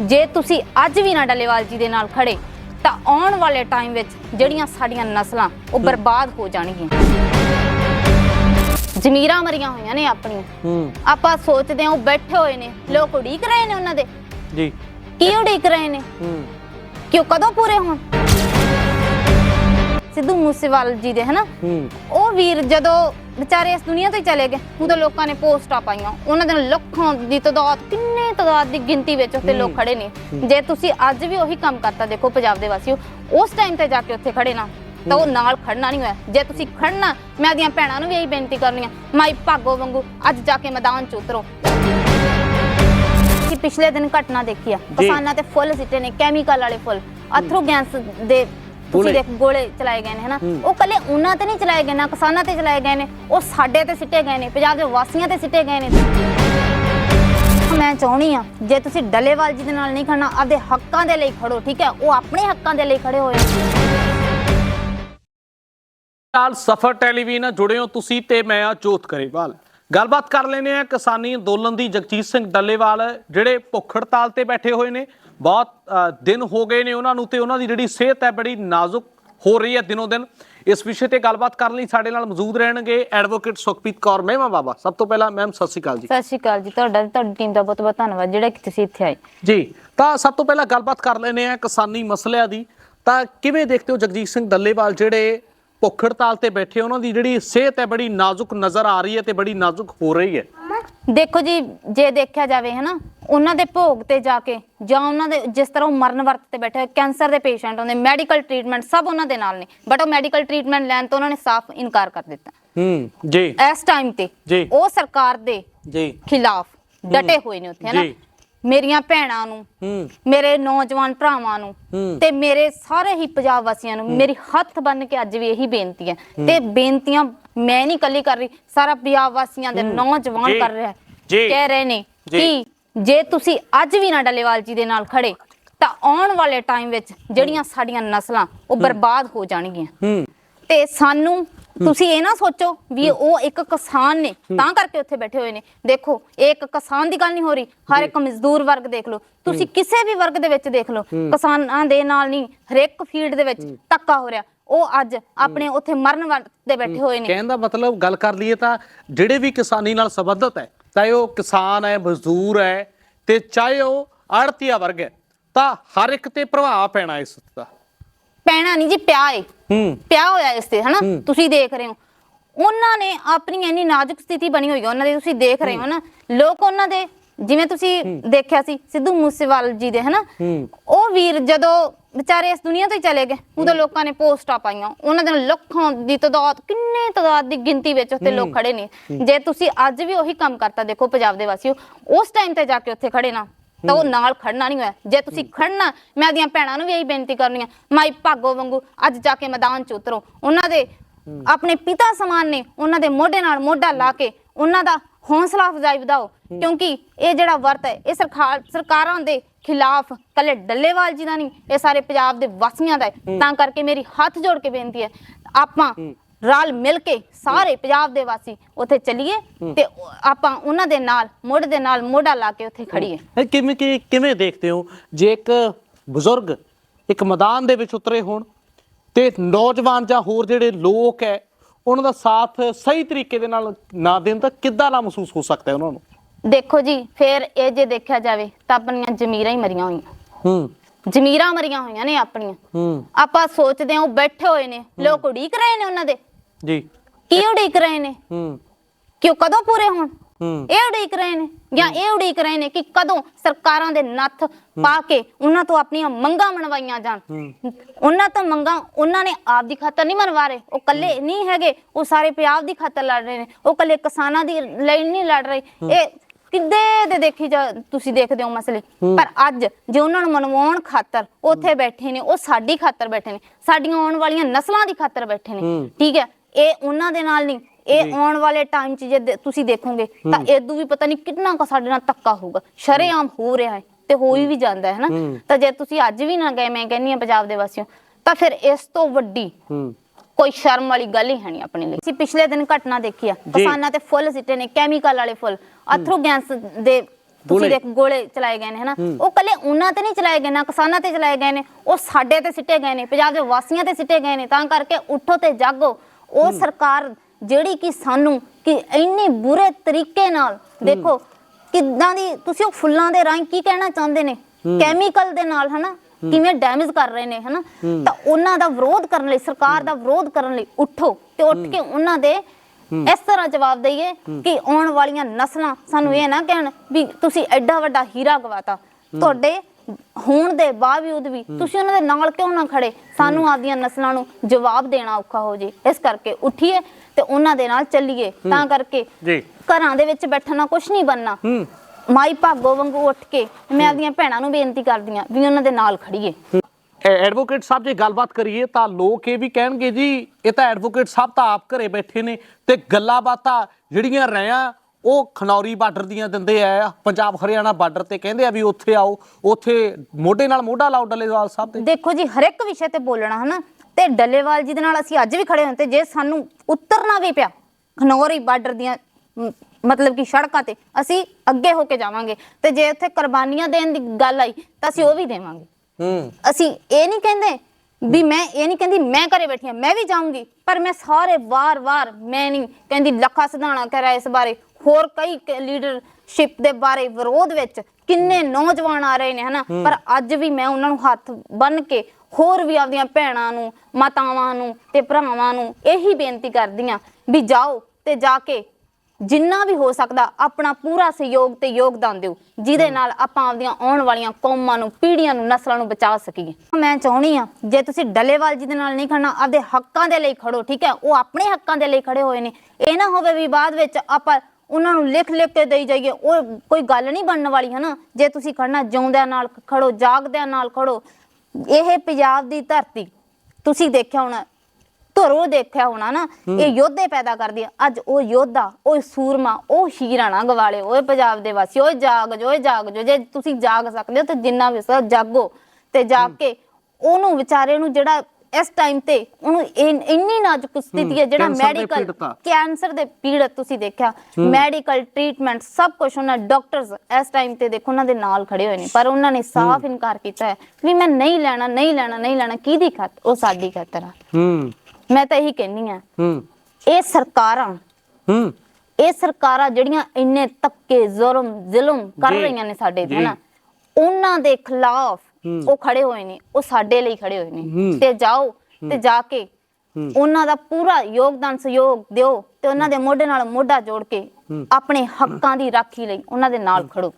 ਜੇ ਤੁਸੀਂ ਅੱਜ ਵੀ ਨਾ ਡੱਲੇਵਾਲ ਜੀ ਦੇ ਨਾਲ ਖੜੇ ਤਾਂ ਆਉਣ ਵਾਲੇ ਟਾਈਮ ਵਿੱਚ ਜਿਹੜੀਆਂ ਸਾਡੀਆਂ ਨਸਲਾਂ ਉਹ ਬਰਬਾਦ ਹੋ ਜਾਣਗੀਆਂ। ਜ਼ਮੀਰਾਂ ਮਰੀਆਂ ਹੋਈਆਂ ਨੇ ਆਪਣੀਆਂ। ਹੂੰ। ਆਪਾਂ ਸੋਚਦੇ ਹਾਂ ਉਹ ਬੈਠੇ ਹੋਏ ਨੇ। ਲੋਕ ਉਡੀਕ ਰਹੇ ਨੇ ਉਹਨਾਂ ਦੇ। ਜੀ। ਕੀ ਉਡੀਕ ਰਹੇ ਨੇ? ਹੂੰ। ਕਿ ਉਹ ਕਦੋਂ ਪੂਰੇ ਹੋਣ? ਸਿੱਧੂ ਮੂਸੇਵਾਲ ਜੀ ਦੇ ਹਨਾ? ਹੂੰ। ਉਹ ਵੀਰ ਜਦੋਂ ਵਿਚਾਰੇ ਇਸ ਦੁਨੀਆ ਤੋਂ ਹੀ ਚਲੇ ਗਏ। ਉਦੋਂ ਲੋਕਾਂ ਨੇ ਪੋਸਟਾਂ ਪਾਈਆਂ। ਉਹਨਾਂ ਦੇ ਨਾਲ ਲੱਖਾਂ ਦੀ ਤਦਾਦ ਕਿੰਨੇ ਤਦਾਦ ਦੀ ਗਿਣਤੀ ਵਿੱਚ ਉੱਥੇ ਲੋਕ ਖੜੇ ਨੇ। ਜੇ ਤੁਸੀਂ ਅੱਜ ਵੀ ਉਹੀ ਕੰਮ ਕਰਤਾ ਦੇਖੋ ਪੰਜਾਬ ਦੇ ਵਾਸੀਓ ਉਸ ਟਾਈਮ ਤੇ ਜਾ ਕੇ ਉੱਥੇ ਖੜੇ ਨਾ ਤਾਂ ਉਹ ਨਾਲ ਖੜਨਾ ਨਹੀਂ ਹੋਇਆ। ਜੇ ਤੁਸੀਂ ਖੜਨਾ ਮੈਂ ਆਦੀਆਂ ਭੈਣਾਂ ਨੂੰ ਵੀ ਇਹੀ ਬੇਨਤੀ ਕਰਨੀ ਆ ਮਾਈ ਭਾਗੋ ਵਾਂਗੂ ਅੱਜ ਜਾ ਕੇ ਮੈਦਾਨ 'ਚ ਉਤਰੋ। ਕਿ ਪਿਛਲੇ ਦਿਨ ਘਟਨਾ ਦੇਖੀ ਆ ਕਿਸਾਨਾਂ ਤੇ ਫੁੱਲ ਸਿੱਟੇ ਨੇ ਕੈਮੀਕਲ ਵਾਲੇ ਫੁੱਲ ਅਥਰੂ ਗੈਸ ਦੇ। ਤੁਸੀਂ ਦੇਖ ਗੋਲੇ ਚਲਾਏ ਗਏ ਨੇ ਹਨਾ? ਉਹ ਕੱਲੇ ਉਹਨਾਂ ਤੇ ਨਹੀਂ ਚਲਾਏ ਗਏ ਨਾ ਕਿਸਾਨਾਂ ਤੇ ਚਲਾਏ ਗਏ ਨੇ ਉਹ ਸਾਡੇ ਤੇ ਸਿੱਟੇ ਗਏ ਨੇ ਪੰਜਾਬ ਦੇ ਵਾਸੀਆਂ ਤੇ ਸਿੱਟੇ ਗਏ ਨੇ। ਮੈਂ ਚਾਹੁੰਦੀ ਆ ਜੇ ਤੁਸੀਂ ਡੱਲੇਵਾਲ ਜੀ ਦੇ ਨਾਲ ਨਹੀਂ ਖੜਨਾ ਆਪਦੇ ਹੱਕਾਂ ਦੇ ਲਈ ਖੜੋ ਠੀਕ ਹੈ? ਉਹ ਆਪਣੇ ਹੱਕਾਂ ਦੇ ਲਈ ਖੜੇ ਹੋਏ ਨੇ। ਨਾਲ ਸਫਰ ਟੈਲੀਵਿਜ਼ਨ ਨਾਲ ਜੁੜੇ ਹੋ ਤੁਸੀਂ ਤੇ ਮੈਂ ਆ ਜੋਤ ਕਰੇਵਾਲ ਗੱਲਬਾਤ ਕਰ ਲੈਨੇ ਆ ਕਿਸਾਨੀ ਅੰਦੋਲਨ ਦੀ ਜਗਜੀਤ ਸਿੰਘ ਡੱਲੇਵਾਲ ਜਿਹੜੇ ਭੁੱਖ ਹੜਤਾਲ ਤੇ ਬੈਠੇ ਹੋਏ ਨੇ। ਬਹੁਤ ਦਿਨ ਹੋ ਗਏ ਨੇ ਉਹਨਾਂ ਨੂੰ ਤੇ ਉਹਨਾਂ ਦੀ ਜਿਹੜੀ ਸਿਹਤ ਹੈ ਬੜੀ ਨਾਜ਼ੁਕ ਹੋ ਰਹੀ ਹੈ ਦਿਨੋ ਦਿਨ। ਇਸ ਵਿਸ਼ੇ ਤੇ ਗੱਲਬਾਤ ਕਰਨ ਲਈ ਸਾਡੇ ਨਾਲ ਮੌਜੂਦ ਰਹਿਣਗੇ ਐਡਵੋਕੇਟ ਸੁਖਪ੍ਰੀਤ ਕੌਰ। ਮਹਿਮਾ ਬਾਬਾ ਸਭ ਤੋਂ ਪਹਿਲਾਂ ਮੈਮ ਸਤਿ ਸ਼੍ਰੀ ਅਕਾਲ ਜੀ। ਸਤਿ ਸ਼੍ਰੀ ਅਕਾਲ ਜੀ ਤੁਹਾਡਾ ਤੇ ਤੁਹਾਡੀ ਟੀਮ ਦਾ ਬਹੁਤ ਬਹੁਤ ਧੰਨਵਾਦ ਜਿਹੜਾ ਕਿ ਤੁਸੀਂ ਇੱਥੇ ਆਏ। ਜੀ ਤਾਂ ਸਭ ਤੋਂ ਪਹਿਲਾਂ ਗੱਲਬਾਤ ਕਰ ਲੈਨੇ ਆ ਕਿਸਾਨੀ ਮਸਲਿਆਂ ਦੀ। ਤਾਂ ਕਿਵੇਂ ਦੇਖਦੇ ਹੋ ਜਗਜੀਤ ਸਿੰਘ ਡੱਲੇਵਾਲ ਜਿਹੜੇ ਭੁੱਖ ਹੜਤਾਲ ਤੇ ਬੈਠੇ ਉਹਨਾਂ ਦੀ ਜਿਹੜੀ ਸਿਹਤ ਹੈ ਬੜੀ ਨਾਜ਼ੁਕ ਨਜ਼ਰ ਆ ਰਹੀ ਹੈ ਤੇ ਬੜੀ ਨਾਜ਼ੁਕ ਹੋ ਰਹੀ ਹੈ। ਦੇਖੋ ਜੀ ਜੇ ਦੇਖਿਆ ਜਾਵੇ ਹਨਾ ਉਹਨਾਂ ਦੇ ਭੋਗ ਤੇ ਜਾ ਕੇ ਜਾਂ ਉਹਨਾਂ ਦੇ ਜਿਸ ਤਰ੍ਹਾਂ ਉਹ ਮਰਨ ਵਰਤ ਤੇ ਬੈਠੇ ਹੋਏ ਕੈਂਸਰ ਦੇ ਪੇਸ਼ੈਂਟ ਹੁੰਦੇ ਮੈਡੀਕਲ ਟ੍ਰੀਟਮੈਂਟ ਸਭ ਉਹਨਾਂ ਦੇ ਨਾਲ ਨੇ ਬਟ ਉਹ ਮੈਡੀਕਲ ਟ੍ਰੀਟਮੈਂਟ ਲੈਣ ਤੋਂ ਉਹਨਾਂ ਨੇ ਸਾਫ਼ ਇਨਕਾਰ ਕਰ ਦਿੱਤਾ। ਹੂੰ ਜੀ। ਇਸ ਟਾਈਮ ਤੇ ਜੀ। ਉਹ ਸਰਕਾਰ ਦੇ ਜੀ। ਖਿਲਾਫ ਡਟੇ ਹੋਏ ਨੇ ਉੱਥੇ ਹਨਾ। ਜੀ। ਮੇਰੀਆਂ ਭੈਣਾਂ ਨੂੰ ਹੂੰ। ਮੇਰੇ ਨੌਜਵਾਨ ਭਰਾਵਾਂ ਨੂੰ। ਤੇ ਮੇਰੇ ਸਾਰੇ ਹੀ ਪੰਜਾਬ ਵਾਸੀਆਂ ਨੂੰ ਮੇਰੀ ਹੱਥ ਬੰਨ ਕੇ ਅੱਜ ਵੀ ਇਹੀ ਬੇਨਤੀ ਹੈ। ਤੇ ਬੇਨਤੀਆਂ ਮੈਂ ਨਹੀਂ ਕੱਲੀ ਕਰ ਰਹੀ ਸਾਰਾ ਪੰਜਾਬ ਵਾਸੀਆਂ ਦੇ ਨੌਜਵਾਨ। ਕਰ ਰਿਹਾ ਜੀ। ਕਹਿ ਰਹੇ ਨੇ। ਕਿ ਜੇ ਤੁਸੀਂ ਅੱਜ ਵੀ ਨਾ ਡੱਲੇਵਾਲ ਜੀ ਦੇ ਨਾਲ ਖੜੇ ਤਾਂ ਆਉਣ ਵਾਲੇ ਟਾਈਮ ਵਿੱਚ ਜਿਹੜੀਆਂ ਸਾਡੀਆਂ ਨਸਲਾਂ ਉਹ ਬਰਬਾਦ ਹੋ ਜਾਣਗੀਆਂ। ਹੂੰ। ਤੇ ਸਾਨੂੰ ਤੁਸੀਂ ਇਹ ਨਾ ਸੋਚੋ ਵੀ ਉਹ ਇੱਕ ਕਿਸਾਨ ਨੇ ਤਾਂ ਕਰਕੇ ਉੱਥੇ ਬੈਠੇ ਹੋਏ ਨੇ। ਦੇਖੋ ਇਹ ਇੱਕ ਕਿਸਾਨ ਦੀ ਗੱਲ ਨਹੀਂ ਹੋ ਰਹੀ। ਹਰ ਇੱਕ ਮਜ਼ਦੂਰ ਵਰਗ ਦੇਖ ਲਓ। ਤੁਸੀਂ ਕਿਸੇ ਵੀ ਵਰਗ ਦੇ ਵਿੱਚ ਦੇਖ ਲਓ। ਕਿਸਾਨਾਂ ਦੇ ਨਾਲ ਨਹੀਂ ਹਰੇਕ ਫੀਲਡ ਦੇ ਵਿੱਚ ਧੱਕਾ ਹੋ ਰਿਹਾ। ਉਹ ਅੱਜ ਆਪਣੇ ਉੱਥੇ ਮਰਨ ਵਰਤ ਬੈਠੇ ਹੋਏ ਨੇ। ਕਹਿਣ ਦਾ ਮਤਲਬ ਗੱਲ ਕਰ ਲਈਏ ਤਾਂ ਜਿਹੜੇ ਵੀ ਕਿਸਾਨੀ ਨਾਲ ਸੰਬੰਧਤ ਹੈ ਚਾਹੇ ਉਹ ਕਿਸਾਨ ਹੈ ਮਜ਼ਦੂਰ ਹੈ ਤੇ ਚਾਹੇ ਉਹ ਆੜਤੀਆ ਵਰਗ ਹੈ ਤਾਂ ਹਰ ਇੱਕ ਤੇ ਪ੍ਰਭਾਵ ਪੈਣਾ ਇਸ ਦਾ। ਪੈਣਾ ਨਹੀਂ ਜੀ ਪਿਆ ਏ। ਹੂੰ। ਪਿਆ ਹੋਇਆ ਇਸ ਤੇ ਹਨਾ? ਤੁਸੀਂ ਦੇਖ ਰਹੇ ਹੋ। ਉਹਨਾਂ ਨੇ ਆਪਣੀ ਇੰਨੀ ਨਾਜ਼ੁਕ ਸਥਿਤੀ ਬਣੀ ਹੋਈ ਹੈ ਉਹਨਾਂ ਦੀ ਤੁਸੀਂ ਦੇਖ ਰਹੇ ਹੋ ਨਾ ਲੋਕ ਉਹਨਾਂ ਦੇ ਜਿਵੇਂ ਤੁਸੀਂ ਦੇਖਿਆ ਸੀ ਸਿੱਧੂ ਮੂਸੇਵਾਲ ਜੀ ਦੇ ਹਨਾ? ਉਹ ਵੀਰ ਜਦੋਂ ਵਿਚਾਰੇ ਇਸ ਦੁਨੀਆ ਤੋਂ ਹੀ ਚਲੇ ਗਏ ਉਦੋਂ ਲੋਕਾਂ ਨੇ ਪੋਸਟਾਂ ਪਾਈਆਂ। ਉਹਨਾਂ ਦੇ ਲੱਖਾਂ ਦੀ ਤਦਾਦ ਕਿੰਨੇ ਤਦਾਦ ਦੀ ਗਿਣਤੀ ਵਿੱਚ ਉੱਥੇ ਲੋਕ ਖੜੇ ਨੇ। ਜੇ ਤੁਸੀਂ ਅੱਜ ਵੀ ਉਹੀ ਕੰਮ ਕਰਤਾ ਦੇਖੋ ਪੰਜਾਬ ਦੇ ਵਾਸੀਓ ਉਸ ਟਾਈਮ ਤੇ ਜਾ ਕੇ ਉੱਥੇ ਖੜੇ ਨਾ। ਤਾਂ ਉਹ ਨਾਲ ਖੜਨਾ ਨਹੀਂ ਹੋਇਆ। ਜੇ ਤੁਸੀਂ ਖੜਨਾ ਮੈਂ ਆਦੀਆਂ ਭੈਣਾਂ ਨੂੰ ਵੀ ਇਹੀ ਬੇਨਤੀ ਕਰਨੀ ਆ ਮਾਈ ਭਾਗੋ ਵਾਂਗੂ ਅੱਜ ਜਾ ਕੇ ਮੈਦਾਨ 'ਚ ਉਤਰੋ। ਉਹਨਾਂ ਦੇ ਆਪਣੇ ਪਿਤਾ ਸਮਾਨ ਨੇ ਉਹਨਾਂ ਦੇ ਮੋਢੇ ਨਾਲ ਮੋਢਾ ਲਾ ਕੇ ਉਹਨਾਂ ਦਾ ਹੌਸਲਾ ਅਫਜ਼ਾਈ ਵਧਾਓ। ਕਿਉਂਕਿ ਇਹ ਜਿਹੜਾ ਵਰਤ ਹੈ ਇਹ ਸਰਕਾਰ ਸਰਕਾਰਾਂ ਦੇ ਖਿਲਾਫ ਕੱਲੇ ਡੱਲੇਵਾਲ ਜੀ ਦਾ ਨਹੀਂ ਇਹ ਸਾਰੇ ਪੰਜਾਬ ਦੇ ਵਾਸੀਆਂ ਦਾ ਹੈ। ਤਾਂ ਕਰਕੇ ਮੇਰੀ ਹੱਥ ਜੋੜ ਕੇ ਬੇਨਤੀ ਹੈ ਆਪਾਂ ਰਲ ਮਿਲ ਕੇ ਸਾਰੇ ਪੰਜਾਬ ਦੇ ਵਾਸੀ ਉੱਥੇ ਚੱਲੀਏ ਤੇ ਉਹ- ਆਪਾਂ ਉਹਨਾਂ ਦੇ ਨਾਲ ਮੋਢੇ ਦੇ ਨਾਲ ਮੋਢਾ ਲਾ ਕੇ ਉੱਥੇ ਖੜੀਏ ਇਹ ਕਿਵੇਂ ਕਿ ਕਿਵੇਂ ਦੇਖਦੇ ਹੋ? ਜੇ ਇੱਕ ਬਜ਼ੁਰਗ ਇੱਕ ਮੈਦਾਨ ਦੇ ਵਿੱਚ ਉਤਰੇ ਹੋਣ ਤੇ ਨੌਜਵਾਨ ਜਾਂ ਹੋਰ ਜਿਹੜੇ ਲੋਕ ਹੈ ਉਹਨਾਂ ਦਾ ਸਾਥ ਸਹੀ ਤਰੀਕੇ ਦੇ ਨਾਲ ਨਾ ਦੇਣ ਤਾਂ ਕਿੱਦਾਂ ਦਾ ਮਹਿਸੂਸ ਹੋ ਸਕਦਾ ਹੈ ਉਹਨਾਂ ਨੂੰ? ਦੇਖੋ ਜੀ ਫਿਰ ਇਹ ਜੇ ਦੇਖਿਆ ਜਾਵੇ ਤਾਂ ਆਪਣੀਆਂ ਜ਼ਮੀਰਾਂ ਹੀ ਮਰੀਆਂ ਹੋਈਆਂ। ਹੂੰ। ਜ਼ਮੀਰਾਂ ਮਰੀਆਂ ਹੋਈਆਂ ਨੇ ਆਪਣੀਆਂ। ਹੂੰ। ਆਪਾਂ ਸੋਚਦੇ ਹਾਂ ਉਹ ਬੈਠੇ ਹੋਏ ਨੇ ਲੋਕ ਉਡੀਕ ਰਹੇ ਨੇ ਉਹਨਾਂ ਦੇ। ਜੀ। ਕੀ ਉਡੀਕ ਰਹੇ ਨੇ? ਹੂੰ। ਕਿ ਉਹ ਕਦੋਂ ਪੂਰੇ ਹੋਣ? ਹੂੰ। ਇਹ ਉਡੀਕ ਰਹੇ ਨੇ ਜਾਂ ਇਹ ਉਡੀਕ ਰਹੇ ਨੇ ਕਿ ਕਦੋਂ ਸਰਕਾਰਾਂ ਦੇ ਨੱਥ ਪਾ ਕੇ ਉਹਨਾਂ ਤੋਂ ਆਪਣੀਆਂ ਮੰਗਾਂ ਮਨਵਾਈਆਂ ਜਾਣ? ਉਹਨਾਂ ਤੋਂ ਮੰਗਾਂ ਉਹਨਾਂ ਨੇ ਆਪ ਦੀ ਖਾਤਰ ਨਹੀਂ ਮਨਵਾ ਰਹੇ ਉਹ ਕੱਲੇ ਨਹੀਂ ਹੈਗੇ ਉਹ ਸਾਰੇ ਪੰਜਾਬ ਦੀ ਖਾਤਰ ਲੜ ਰਹੇ ਨੇ। ਉਹ ਕੱਲੇ ਕਿਸਾਨਾਂ ਦੀ ਲਈ ਨਹੀਂ ਲੜ ਰਹੇ। ਇਹ ਕਿੱਦੇ ਦੇ ਦੇਖੀ ਜਾ ਤੁਸੀਂ ਦੇਖਦੇ ਹੋ ਮਸਲੇ? ਪਰ ਅੱਜ ਜੇ ਉਹਨਾਂ ਨੂੰ ਮਨਵਾਉਣ ਖਾਤਰ ਉੱਥੇ ਬੈਠੇ ਨੇ ਉਹ ਸਾਡੀ ਖਾਤਰ ਬੈਠੇ ਨੇ। ਸਾਡੀਆਂ ਆਉਣ ਵਾਲੀਆਂ ਨਸਲਾਂ ਦੀ ਖਾਤਰ ਬੈਠੇ ਨੇ। ਠੀਕ ਹੈ? ਇਹ ਉਹਨਾਂ ਦੇ ਨਾਲ ਨਹੀਂ ਇਹ ਆਉਣ ਵਾਲੇ ਟਾਈਮ 'ਚ ਜੇ ਦੇ- ਤੁਸੀਂ ਦੇਖੋਗੇ ਤਾਂ ਇਦੋਂ ਵੀ ਪਤਾ ਨਹੀਂ ਕਿੰਨਾ ਕੁ ਸਾਡੇ ਨਾਲ ਧੱਕਾ ਹੋਊਗਾ। ਸ਼ਰੇਆਮ ਹੋ ਰਿਹਾ ਹੈ ਤੇ ਹੋਈ ਵੀ ਜਾਂਦਾ ਹੈ ਨਾ। ਤਾਂ ਜੇ ਤੁਸੀਂ ਅੱਜ ਵੀ ਨਾ ਗਏ ਮੈਂ ਕਹਿੰਨੀ ਆ ਪੰਜਾਬ ਦੇ ਵਾਸੀਓ ਤਾਂ ਫਿਰ ਇਸ ਤੋਂ ਵੱਡੀ ਹੂੰ। ਕੋਈ ਸ਼ਰਮ ਵਾਲੀ ਗੱਲ ਹੀ ਹੈ ਨਹੀਂ ਆਪਣੇ ਲਈ। ਅਸੀਂ ਪਿਛਲੇ ਦਿਨ ਘਟਨਾ ਦੇਖੀ ਆ ਕਿਸਾਨਾਂ ਤੇ ਫੁੱਲ ਸਿੱਟੇ ਨੇ ਕੈਮੀਕਲ ਵਾਲੇ ਫੁੱਲ। ਅਥਰੂ ਗੈਸ ਦੇ ਤੁਸੀਂ ਦੇਖ ਗੋਲੇ ਚਲਾਏ ਗਏ ਨੇ ਹਨਾ? ਉਹ ਕੱਲੇ ਉਹਨਾਂ ਤੇ ਨਹੀਂ ਚਲਾਏ ਗਏ ਨਾ ਕਿਸਾਨਾਂ ਤੇ ਚਲਾਏ ਗਏ ਨੇ ਉਹ ਸਾਡੇ ਤੇ ਸਿੱਟੇ ਗਏ ਨੇ ਪੰਜਾਬ ਦੇ ਵਾਸੀਆਂ ਤੇ ਸਿੱਟੇ ਗਏ ਨੇ। ਤਾਂ ਕਰਕੇ ਉੱਠੋ ਤੇ ਜਾਗੋ। ਉਹ ਸਰਕਾਰ ਜਿਹੜੀ ਕਿ ਸਾਨੂੰ ਕਿ ਇੰਨੇ ਬੁਰੇ ਤਰੀਕੇ ਨਾਲ ਦੇਖੋ ਕਿੱਦਾਂ ਦੀ ਤੁਸੀਂ ਉਹ ਫੁੱਲਾਂ ਦੇ ਰਾਹੀਂ ਕੀ ਕਹਿਣਾ ਚਾਹੁੰਦੇ ਨੇ? ਕੈਮੀਕਲ ਦੇ ਨਾਲ ਹਨਾ? ਕਿਵੇਂ ਡੈਮੇਜ ਕਰ ਰਹੇ ਨੇ ਹਨਾ? ਤਾਂ ਉਹਨਾਂ ਦਾ ਵਿਰੋਧ ਕਰਨ ਲਈ ਸਰਕਾਰ ਦਾ ਵਿਰੋਧ ਕਰਨ ਲਈ ਉੱਠੋ ਤੇ ਉੱਠ ਕੇ ਉਹਨਾਂ ਦੇ ਇਸ ਤਰ੍ਹਾਂ ਜਵਾਬ ਦਈਏ ਕਿ ਆਉਣ ਵਾਲੀਆਂ ਨਸਲਾਂ ਸਾਨੂੰ ਇਹ ਨਾ ਕਹਿਣ ਵੀ ਤੁਸੀਂ ਐਡਾ ਵੱਡਾ ਹੀਰਾ ਗਵਾਤਾ। ਤੁਹਾਡੇ ਹੋਣ ਦੇ ਬਾਵਜੂਦ ਵੀ ਤੁਸੀਂ ਉਹਨਾਂ ਦੇ ਨਾਲ ਕਿਉਂ ਨਾ ਖੜੇ? ਸਾਨੂੰ ਆਪਦੀਆਂ ਨਸਲਾਂ ਨੂੰ ਜਵਾਬ ਦੇਣਾ ਔਖਾ ਹੋ ਜੇ। ਇਸ ਕਰਕੇ ਉੱਠੀਏ ਤੇ ਉਹਨਾਂ ਦੇ ਨਾਲ ਚੱਲੀਏ। ਤਾਂ ਕਰਕੇ ਜੀ। ਘਰਾਂ ਦੇ ਵਿੱਚ ਬੈਠਣਾ ਕੁਝ ਨਹੀਂ ਬੰਨਾ ਮਾਈ ਭਾਗੋ ਵਾਂਗੂ ਉੱਠ ਕੇ ਮੈਂ ਆਪਦੀਆਂ ਭੈਣਾਂ ਨੂੰ ਬੇਨਤੀ ਕਰਦੀ ਆਂ ਵੀ ਉਹਨਾਂ ਦੇ ਨਾਲ ਖੜੀਏ। ਐਡਵੋਕੇਟ ਸਾਹਿਬ ਜੇ ਗੱਲਬਾਤ ਕਰੀਏ ਤਾਂ ਲੋਕ ਇਹ ਵੀ ਕਹਿਣਗੇ ਜੀ ਇਹ ਤਾਂ ਐਡਵੋਕੇਟ ਸਾਹਿਬ ਤਾਂ ਆਪ ਘਰੇ ਬੈਠੇ ਨੇ ਤੇ ਗੱਲਾਂ ਬਾਤਾਂ ਜਿਹੜੀਆਂ ਰਿਆਂ ਉਹ ਖਨੌਰੀ ਬਾਰਡਰ ਦੀਆਂ ਦਿੰਦੇ ਆ ਪੰਜਾਬ ਹਰਿਆਣਾ ਬਾਰਡਰ ਤੇ ਕਹਿੰਦੇ ਆ ਵੀ ਉੱਥੇ ਆਓ ਉੱਥੇ ਮੋਢੇ ਨਾਲ ਮੋਢਾ ਲਾਓ ਡੱਲੇਵਾਲ ਸਾਹਿਬ ਤੇ। ਦੇਖੋ ਜੀ ਹਰ ਇੱਕ ਵਿਸ਼ੇ ਤੇ ਬੋਲਣਾ ਹਨਾ? ਤੇ ਡੱਲੇਵਾਲ ਜੀ ਦੇ ਨਾਲ ਅਸੀਂ ਅੱਜ ਵੀ ਖੜੇ ਹਾਂ ਤੇ ਜੇ ਸਾਨੂੰ ਉਤਰਨਾ ਵੀ ਪਿਆ ਖਨੌਰੀ ਬਾਰਡਰ ਦੀਆਂ ਮ, ਮਤਲਬ ਕਿ ਸੜਕਾਂ ਤੇ ਅਸੀਂ ਅੱਗੇ ਹੋ ਕੇ ਜਾਵਾਂਗੇ। ਤੇ ਜੇ ਉੱਥੇ ਕੁਰਬਾਨੀਆਂ ਦੇਣ ਦੀ ਗੱਲ ਆਈ ਤਾਂ ਅਸੀਂ ਉਹ ਵੀ ਦੇਵਾਂਗੇ। ਹੂੰ। ਅਸੀਂ ਇਹ ਨਹੀਂ ਕਹਿੰਦੇ ਵੀ ਮੈਂ ਇਹ ਨਹੀਂ ਕਹਿੰਦੀ ਮੈਂ ਘਰੇ ਬੈਠੀ ਹਾਂ ਮੈਂ ਵੀ ਜਾਊਂਗੀ ਪਰ ਮੈਂ ਸਾਰੇ ਵਾਰ-ਵਾਰ ਮੈਂ ਨਹੀਂ ਕਹਿੰਦੀ ਲੱਖਾ ਸਿਧਾਣਾ ਕਹਿ ਰਿਹਾ ਇਸ ਬਾਰੇ ਹੋਰ ਕਈ ਲੀਡਰਸ਼ਿਪ ਦੇ ਬਾਰੇ ਵਿਰੋਧ ਵਿੱਚ ਕਿੰਨੇ ਨੌਜਵਾਨ ਆ ਰਹੇ ਨੇ ਹਨਾ? ਪਰ ਅੱਜ ਵੀ ਮੈਂ ਉਹਨਾਂ ਨੂੰ ਹੱਥ ਬੰਨ ਕੇ ਹੋਰ ਵੀ ਆਪਦੀਆਂ ਭੈਣਾਂ ਨੂੰ ਮਾਤਾਵਾਂ ਨੂੰ ਤੇ ਭਰਾਵਾਂ ਨੂੰ ਇਹੀ ਬੇਨਤੀ ਕਰਦੀ ਆ ਵੀ ਜਾਓ ਤੇ ਜਾ ਕੇ ਜਿੰਨਾ ਵੀ ਹੋ ਸਕਦਾ ਆਪਣਾ ਪੂਰਾ ਸਹਿਯੋਗ ਤੇ ਯੋਗਦਾਨ ਦਿਓ ਜਿਹਦੇ ਨਾਲ ਆਪਾਂ ਆਪਦੀਆਂ ਆਉਣ ਵਾਲੀਆਂ ਕੌਮਾਂ ਨੂੰ ਪੀੜ੍ਹੀਆਂ ਨੂੰ ਨਸਲਾਂ ਨੂੰ ਬਚਾ ਸਕੀਏ। ਮੈਂ ਚਾਹਣੀ ਆ ਜੇ ਤੁਸੀਂ ਡੱਲੇਵਾਲ ਜੀ ਦੇ ਨਾਲ ਨਹੀਂ ਖੜਨਾ ਆਪਦੇ ਹੱਕਾਂ ਦੇ ਲਈ ਖੜੋ ਠੀਕ ਹੈ? ਉਹ ਆਪਣੇ ਹੱਕਾਂ ਦੇ ਲਈ ਖੜੇ ਹੋਏ ਨੇ। ਇਹ ਨਾ ਹੋਵੇ ਵੀ ਬਾਅਦ ਵਿੱਚ ਆਪਾਂ ਉਹਨਾਂ ਨੂੰ ਲਿਖ ਲਿਖ ਕੇ ਦੇਈ ਜਾਈਏ। ਉਹ ਕੋਈ ਗੱਲ ਨਹੀਂ ਬਣਨ ਵਾਲੀ ਹੈ ਨਾ। ਜੇ ਤੁਸੀਂ ਖੜਨਾ ਜਿਉਂਦਿਆਂ ਨਾਲ ਖੜੋ ਜਾਗਦਿਆਂ ਨਾਲ ਖੜੋ ਇਹ ਪੰਜਾਬ ਦੀ ਧਰਤੀ। ਤੁਸੀਂ ਦੇਖਿਆ ਹੋਣਾ ਧਰੋ ਦੇਖਿਆ ਹੋਣਾ ਨਾ ਇਹ ਯੋਧੇ ਪੈਦਾ ਕਰਦੀ ਆ। ਅੱਜ ਉਹ ਯੋਧਾ ਉਹ ਸੂਰਮਾ ਉਹ ਹੀਰਾ ਨਾ ਗਵਾਲੇ। ਓਏ ਪੰਜਾਬ ਦੇ ਵਾਸੀ ਓਏ ਜਾਗ ਜੋ ਓਏ ਜਾਗ ਜੋ। ਜੇ ਤੁਸੀਂ ਜਾਗ ਸਕਦੇ ਹੋ ਤੇ ਜਿੰਨਾ ਵੀ ਸਰ ਜਾਗੋ ਤੇ ਜਾਗ ਕੇ ਉਹਨੂੰ ਵਿਚਾਰੇ ਨੂੰ ਜਿਹੜਾ ਇਸ ਟਾਈਮ ਤੇ ਉਹਨੂੰ ਇਨ- ਇੰਨੀ ਨਾਜ਼ੁਕ ਸਥਿਤੀ ਹੈ ਜਿਹੜਾ ਕੈਂਸਰ ਦੇ ਮੈਡੀਕਲ ਪੀੜਤ ਆ। ਕੈਂਸਰ ਦੇ ਪੀੜਤ ਤੁਸੀਂ ਦੇਖਿਆ ਮੈਡੀਕਲ ਟ੍ਰੀਟਮੈਂਟ ਸਭ ਕੁਝ ਉਹਨਾਂ ਡਾਕਟਰਸ ਇਸ ਟਾਈਮ ਤੇ ਦੇਖੋ ਉਹਨਾਂ ਦੇ ਨਾਲ ਖੜੇ ਹੋਏ ਨੇ ਪਰ ਉਹਨਾਂ ਨੇ ਸਾਫ਼ ਇਨਕਾਰ ਕੀਤਾ ਹੈ ਵੀ ਮੈਂ ਨਹੀਂ ਲੈਣਾ ਨਹੀਂ ਲੈਣਾ ਨਹੀਂ ਲੈਣਾ ਕਿਹਦੀ ਖਾਤਰ ਉਹ ਸਾਡੀ ਖਾਤਰ ਆ। ਹੂੰ। ਮੈਂ ਤਾਂ ਇਹੀ ਕਹਿੰਨੀ ਆ ਹੂੰ। ਇਹ ਸਰਕਾਰਾਂ ਹੂੰ। ਇਹ ਸਰਕਾਰਾਂ ਜਿਹੜੀਆਂ ਇੰਨੇ ਤੱਕੇ ਜ਼ੁਲਮ ਜ਼ੁਲਮ ਕਰ ਜੀ, ਰਹੀਆਂ ਨੇ ਸਾਡੇ ਤੇ ਜੀ। ਨਾ ਉਹਨਾਂ ਦੇ ਖਿਲਾਫ ਉਹ ਖੜੇ ਹੋਏ ਨੇ ਉਹ ਸਾਡੇ ਲਈ ਖੜੇ ਹੋਏ ਨੇ। ਤੇ ਜਾਓ ਤੇ ਜਾ ਕੇ ਉਹਨਾਂ ਦਾ ਪੂਰਾ ਯੋਗਦਾਨ ਸਹਿਯੋਗ ਦਿਓ ਤੇ ਉਹਨਾਂ ਦੇ ਮੋਢੇ ਨਾਲ ਮੋਢਾ ਜੋੜ ਕੇ ਆਪਣੇ ਹੱਕਾਂ ਦੀ ਰਾਖੀ ਲਈ ਉਹਨਾਂ ਦੇ ਨਾਲ ਖੜੋ।